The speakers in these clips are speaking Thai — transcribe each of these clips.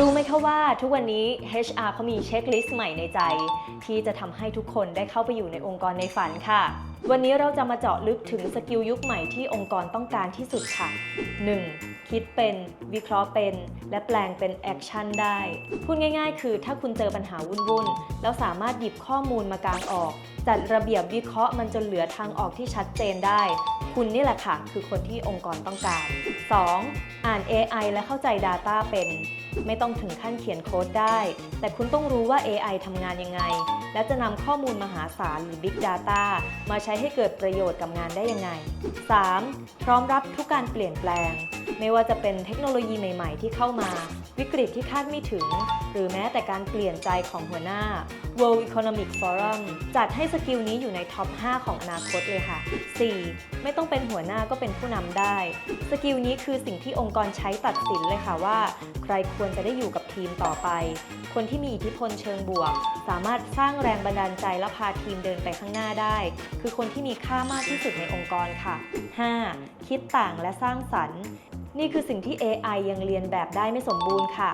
รู้ไหมคะว่าทุกวันนี้ HR เขามีเช็คลิสต์ใหม่ในใจ ที่จะทำให้ทุกคนได้เข้าไปอยู่ในองค์กรในฝันค่ะ วันนี้เราจะมาเจาะลึกถึงสกิลยุคใหม่ที่องค์กรต้องการที่สุดค่ะ 1. คิดเป็น วิเคราะห์เป็น และแปลงเป็นแอคชั่นได้ พูดง่ายๆ คือถ้าคุณเจอปัญหาวุ่นๆ แล้วสามารถหยิบข้อมูลมากางออก จัดระเบียบวิเคราะห์มันจนเหลือทางออกที่ชัดเจนได้ คุณนี่แหละค่ะ คือคนที่องค์กรต้องการ 2. อ่าน AI และเข้าใจ Data เป็น ไม่ต้องถึงขั้นเขียนโค้ดได้ แต่คุณต้องรู้ว่า AI ทำงานยังไง และจะนำข้อมูลมหาศาลหรือ Big Data มาใช้ให้เกิดประโยชน์กับงานได้ยังไง 3. พร้อมรับทุกการเปลี่ยนแปลง ไม่ว่าจะเป็นเทคโนโลยีใหม่ๆ ที่เข้ามา วิกฤตที่คาดไม่ถึง หรือแม้แต่การเปลี่ยนใจของหัวหน้า World Economic Forum จัดให้สกิลนี้อยู่ในท็อป 5 ของอนาคตเลยค่ะ 4. ไม่ต้องเป็นหัวหน้าก็เป็นผู้นำได้ สกิลนี้คือสิ่งที่องค์กรใช้ตัดสินเลยค่ะว่า ใครควรจะได้อยู่กับทีมต่อไป คนที่มีอิทธิพลเชิงบวก สามารถสร้างแรงบันดาลใจและพาทีมเดินไปข้างหน้าได้ คือคนที่มีค่ามากที่สุดในองค์กรค่ะ 5. คิดต่างและสร้างสรรค์ นี่คือสิ่งที่ AI ยังเรียนแบบได้ไม่สมบูรณ์ค่ะ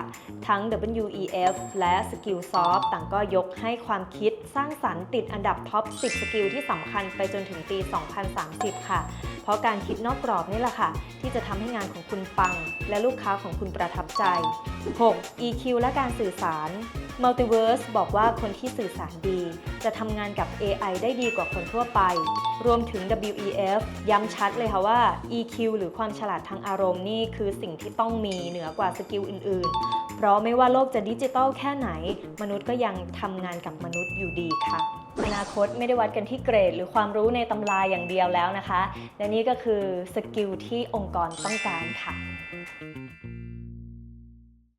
ทั้ง WEF และ Skillsoft ต่างก็ยกให้ความคิดสร้างสรรค์ติดอันดับท็อป 10 สกิลที่สำคัญไปจนถึงปี 2030 ค่ะ เพราะการคิดนอกกรอบนี่แหละค่ะ ที่จะทำให้งานของคุณปัง และลูกค้าของคุณประทับใจ 6. EQ และการสื่อสาร Multiverse บอกว่าคนที่สื่อสารดี จะทำงานกับ AI ได้ดีกว่าคนทั่วไป รวมถึง WEF ย้ำชัดเลยค่ะว่า EQ หรือความฉลาดทางอารมณ์นี่คือสิ่งที่ต้องมีเหนือกว่าสกิลอื่น ๆ เพราะไม่ว่าโลกจะดิจิทัลแค่ไหน มนุษย์ก็ยังทำงานกับมนุษย์อยู่ดีค่ะอนาคตไม่ได้วัดกันที่เกรด หรือความรู้ในตำราอย่างเดียวแล้วนะคะ และนี่ก็คือสกิลที่องค์กรต้องการค่ะ